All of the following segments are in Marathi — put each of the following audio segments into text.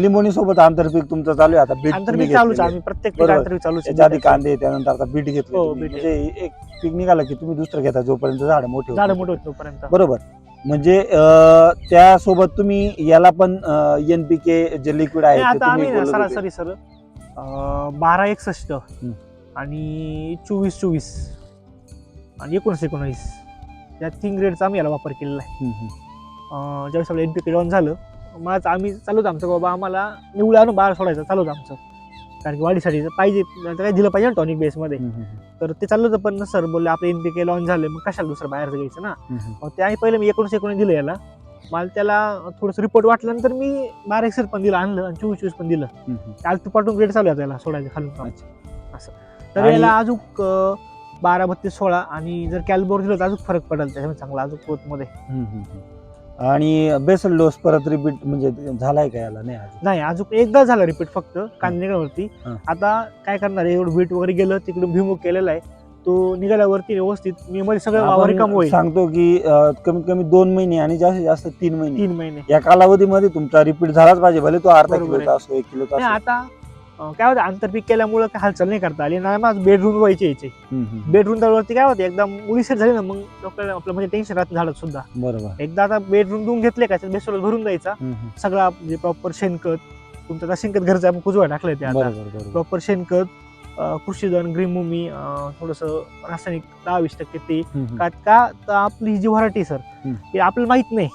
लिंबोणी सोबत आंतरपीक तुमचं चालू आहे आता बीट आंतरपीक तुम्ही चालूच घेतलेलं आहे. आम्ही प्रत्येक पीक बरोबर. आंतरपीक चालूच आहे. त्याच्या आधी कांदे त्यानंतर आता बीट घेतले हो, तुम्ही. बीट म्हणजे एक पीक निघालं की तुम्ही दुसरं घेता जोपर्यंत झाड मोठे झाड. मोठं होत तोपर्यंत बरोबर म्हणजे अं, त्यासोबत तुम्ही याला पण एनपीके जे लिक्विड आहे नाही, ते आता तुम्ही आम्ही ना बोलत होते. सरासरी सर अं, बारा एकसष्ट आणि चोवीस चोवीस आणि एकोणीस एकोणीस या तीन ग्रेडचा आम्ही याला वापर केलेला आहे हम्म, हम्म. अं, ज्यावेळेस आपलं एनपीके लॉन्च झालं मग आम्ही चालू होतं आमचं बाबा आम्हाला निवड आणून बाहेर सोडायचं चालू होतं आमचं. कारण की वाढीसाठी पाहिजे काय दिलं पाहिजे ना टॉनिक बेसमध्ये तर ते चाललं होतं पण सर बोलले आपलं एनपीके लॉन्च झालं मग कशाला दुसरं बाहेरचं घ्यायचं ना. मग ते आम्ही पहिले मी एकोणीस एकोणीस दिलं याला. मला त्याला थोडंसं रिपोर्ट वाटल्यानंतर मी बारा एकसर पण दिलं आणलं आणि चोवीस चोवीस पण दिलं. काल तू पाठवून ग्रेड चालू आहे त्याला सोडायचं खालून. असं. तर याला अजून बारा बत्तीस सोळा आणि जर कॅल्बोर दिलं तर अजून फरक पडेल त्याच्यामध्ये चांगला अजून मध्ये. आणि बेसल डोस परत रिपीट म्हणजे झालाय का याला? नाही अजून? नाही अजून एकदा झालं रिपीट फक्त कांदनेगावरती हं. आता काय करणार आहे एवढं बीट वगैरे गेलं तिकडून भिमुख केलेला आहे. तो निघाल्यावरती व्यवस्थित मी मध्ये सगळं वावर आपण रिकाम होईल. सांगतो की अं, कमीत कमी दोन महिने आणि जास्तीत जास्त तीन महिने. तीन महिने. या कालावधीमध्ये तुमचा रिपीट झालाच पाहिजे भले तो अर्धा बरोबर किलोचा असो एक किलोचा नाही असो. आता काय होतं आंतरपीक केल्यामुळं काय हालचाल नाही करता आली नाही माझं बेडरूम व्हायचे यायचे. बेडरूम वरती काय होते एकदम उडीसेट झाली ना मग आपल्याला आपलं म्हणजे टेन्शन राहत झाडत सुद्धा बरोबर एकदा आता बेडरूम देऊन घेतले का बेसोल भरून द्यायचा. सगळा म्हणजे प्रॉपर शेणखत तुमचं आता शेणखत घरचं आपण कुजवा टाकलंय ते आता प्रॉपर शेणखत कृषीधन ग्रीन भूमी अं, थोडंसं रासायनिक दहा वीस टक्के ते. का तर आपली जी व्हरायटी सर. ती आपल्याला माहीत नाही.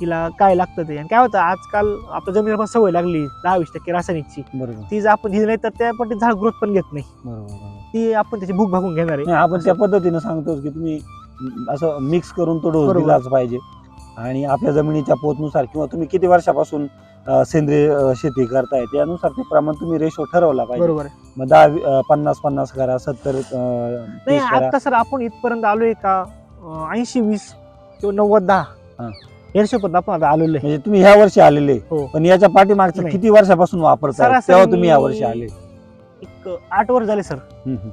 तिला काय लागतं ते? आणि काय होतं आजकाल आपल्या जमिनीला पण सवय लागली दहा वीस टक्के रासायनिकची. बरोबर. ती जर आपण दिली नाही तर त्या पण झाड ग्रोथ पण घेत नाही. बरोबर बरोबर. ती आपण त्याची भूक भागून घेणार आहे. नाही, आपण त्या पद्धतीनं सांगतो की तुम्ही असं मिक्स करून तो डोस बरोबर. दिलाच पाहिजे. आणि आपल्या जमिनीच्या पोतनुसार किंवा तुम्ही किती वर्षापासून अं, सेंद्रिय अं, शेती करताय त्यानुसार ते प्रमाण तुम्ही रेशो ठरवला पाहिजे. बरोबर आहे. मग दहा वी- अं, पन्नास पन्नास करा सत्तर अं, नाही तीस करा. आता सर आपण इथपर्यंत आलोय का ऐंशी वीस किंवा नव्वद हा. दहा हिशोबात आपण आता आलेलो आहे म्हणजे तुम्ही ह्या वर्षी आलेले हो पण याच्या पाठीमागच्या नाही. किती वर्षापासून वापरताय सरासरी तेव्हा तुम्ही या वर्षी आले एक आठ वर्ष झाले सर हम्म, हम्म.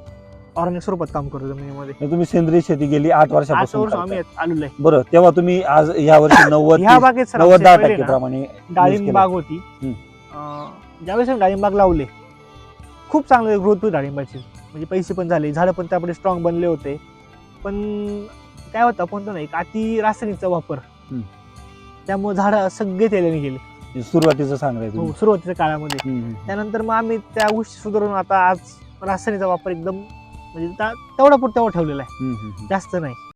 ऑर्गॅनिक स्वरूपात काम करतो जमिनीमध्ये म्हणजे तुम्ही सेंद्रिय शेती गेली आठ आठ वर्षापासून वर्ष करताय. आम्ही आलेलो आहे बरं तेव्हा तुम्ही आज या वर्षी नव्वद ह्या तीस- बागेत सर नव्वद दहा पहिले टक्के ना, प्रमाणे डाळिंब केलं. बाग होती हम्म. अं, ज्यावेळेस आम्ही डाळिंब बाग लावले खूप चांगले ग्रोथ होती डाळिंबाची म्हणजे पैसे पण झाले झाडं पण त्यामध्ये स्ट्रॉंग बनले होते पण काय होतं आपण म्हणतो ना एक अति रासायनिकचा वापर हम्म. त्यामुळे झाडं सगळे तेलाने गेले सुरुवातीचं सांगाय हो तुम्ही. सुरुवातीच्या काळामध्ये. हम्म, हम्म. त्यानंतर मग आम्ही त्या गोष्टी सुधारून आता आज रासायनिकचा वापर एकदम म्हणजे ता- तेवढा पुरता तेवढा ठेवलेला आहे. हम्म, हम्म, हम्म. जास्त नाही.